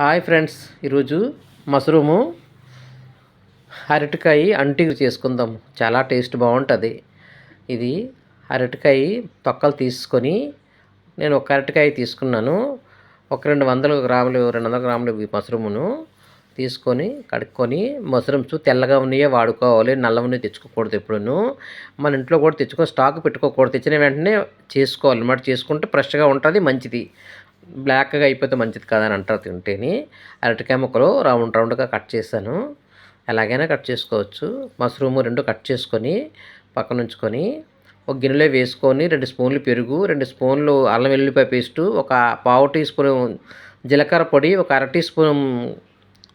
Hi friends ఈరోజు mushroom అరటికాయ అంటికి చేసుకుందాం. చాలా టేస్ట్ బాగుంటుంది. ఇది అరటికాయ తొక్కలు తీసుకొని నేను ఒక అరటికాయ తీసుకున్నాను. ఒక రెండు వందల గ్రాములు రెండు వందల గ్రాములు మష్రూమును తీసుకొని కడుక్కొని మష్రూమ్స్ తెల్లగా ఉన్నాయే వాడుకోవాలి. నల్ల ఉన్నాయి తెచ్చుకోకూడదు ఎప్పుడూ మన ఇంట్లో కూడా తెచ్చుకొని స్టాక్ పెట్టుకోకూడదు. తెచ్చిన వెంటనే చేసుకోవాలి. అన్నమాట చేసుకుంటే ఫ్రెష్గా ఉంటుంది మంచిది. బ్లాక్గా అయిపోతే మంచిది కాదని అంటారు తింటేని. అరటికాయ ముక్కలు రౌండ్ రౌండ్గా కట్ చేశాను. ఎలాగైనా కట్ చేసుకోవచ్చు. మష్రూమ్ రెండు కట్ చేసుకొని పక్కన ఉంచుకొని ఒక గిన్నెలో వేసుకొని రెండు స్పూన్లు పెరుగు రెండు స్పూన్లు అల్లం వెల్లుల్లిపాయ పేస్టు ఒక పావు టీ స్పూన్ జీలకర్ర పొడి ఒక అర టీ స్పూన్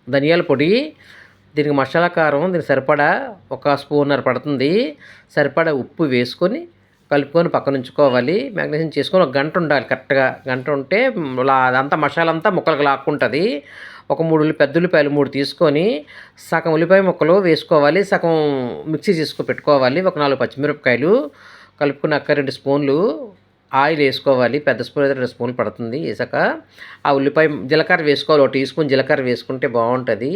ధనియాల పొడి. దీనికి మసాలా కారం దీనికి సరిపడా ఒక స్పూన్నర పడుతుంది. సరిపడా ఉప్పు వేసుకొని కలుపుకొని పక్కన ఉంచుకోవాలి. మ్యాగ్నేషన్ చేసుకొని ఒక గంట ఉండాలి కరెక్ట్గా. గంట ఉంటే అదంతా మసాలంతా ముక్కలకు లాక్కుంటుంది. ఒక మూడు ఉల్లి పెద్ద ఉల్లిపాయలు మూడు తీసుకొని సగం ఉల్లిపాయ ముక్కలు వేసుకోవాలి. సగం మిక్సీ చేసుకొని పెట్టుకోవాలి. ఒక నాలుగు పచ్చిమిరపకాయలు కలుపుకున్నాక రెండు స్పూన్లు ఆయిల్ వేసుకోవాలి. పెద్ద స్పూన్ అయితే రెండు స్పూన్లు పడుతుంది వేసాక ఆ ఉల్లిపాయ జీలకర్ర వేసుకోవాలి. ఒక టీ స్పూన్ జీలకర్ర వేసుకుంటే బాగుంటుంది.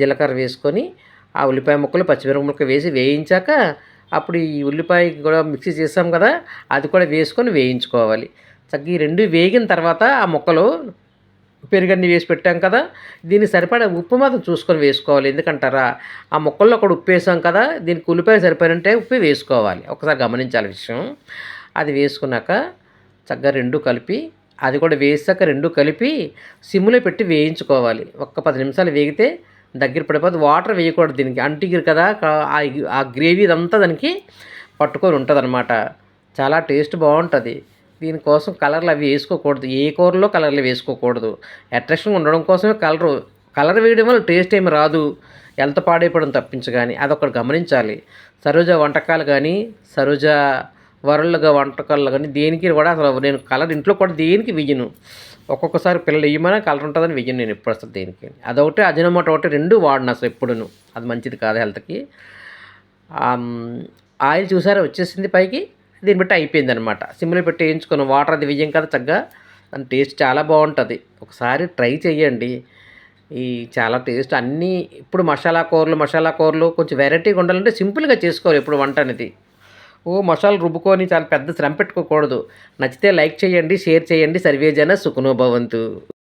జీలకర్ర వేసుకొని ఆ ఉల్లిపాయ ముక్కలు పచ్చిమిరప ముక్క వేసి వేయించాక అప్పుడు ఈ ఉల్లిపాయ కూడా మిక్సీ చేసాం కదా అది కూడా వేసుకొని వేయించుకోవాలి. చక్కగా ఈ రెండు వేగిన తర్వాత ఆ ముక్కలు పెరుగన్ని వేసి పెట్టాం కదా దీనికి సరిపడా ఉప్పు మాత్రం చూసుకొని వేసుకోవాలి ఎందుకంటారా? ఆ ముక్కల్లో కూడా ఉప్పు వేసాం కదా దీనికి ఉల్లిపాయ సరిపడంటే ఉప్పు వేసుకోవాలి. ఒకసారి గమనించాలి విషయం. అది వేసుకున్నాక చక్కగా రెండు కలిపి అది కూడా వేసాక రెండు కలిపి సిమ్లో పెట్టి వేయించుకోవాలి. ఒక్క పది నిమిషాలు వేగితే దగ్గర పడిపోతే వాటర్ వేయకూడదు దీనికి. అంటిగిరు కదా ఆ గ్రేవీ ఇదంతా దానికి పట్టుకొని ఉంటుంది అనమాట చాలా టేస్ట్ బాగుంటుంది. దీనికోసం కలర్లు అవి వేసుకోకూడదు. ఏ కూరలో కలర్లు వేసుకోకూడదు. అట్రాక్షన్ ఉండడం కోసమే కలరు. కలర్ వేయడం వల్ల టేస్ట్ ఏమి రాదు. ఎంత పాడైపోవడం తప్పించు కానీ అదొకటి గమనించాలి. సరోజ వంటకాలు కానీ సరోజ వరల్డ్గా వంటకాలు కానీ దేనికి కూడా అసలు నేను కలర్ ఇంట్లో కూడా దేనికి వెయ్యను ఒక్కొక్కసారి పిల్లలు ఇవ్వమని కలర్ ఉంటుందని వెయ్యను నేను ఎప్పుడు అసలు దేనికి. అదొకటి అజినమోటో ఒకటి రెండు వాడిన అసలు ఎప్పుడును. అది మంచిది కాదు హెల్త్కి. ఆయిల్ చూసారా? వచ్చేసింది పైకి. దీన్ని బట్టి అయిపోయింది అనమాట సిమ్లో పెట్టి వేయించుకొని వాటర్ అది వెయ్యం కదా చక్కగా. దాని టేస్ట్ చాలా బాగుంటుంది. ఒకసారి ట్రై చేయండి ఈ చాలా టేస్ట్ అన్నీ ఇప్పుడు మసాలా కూరలు మసాలా కూరలు కొంచెం వెరైటీగా ఉండాలంటే సింపుల్గా చేసుకోవాలి ఇప్పుడు వంట అనేది. ఓ మసాలు రుబ్బుకొని చాలా పెద్ద శ్రమ పెట్టుకోకూడదు. నచ్చితే లైక్ చేయండి షేర్ చేయండి. సర్వేజన సుఖనోభవంతు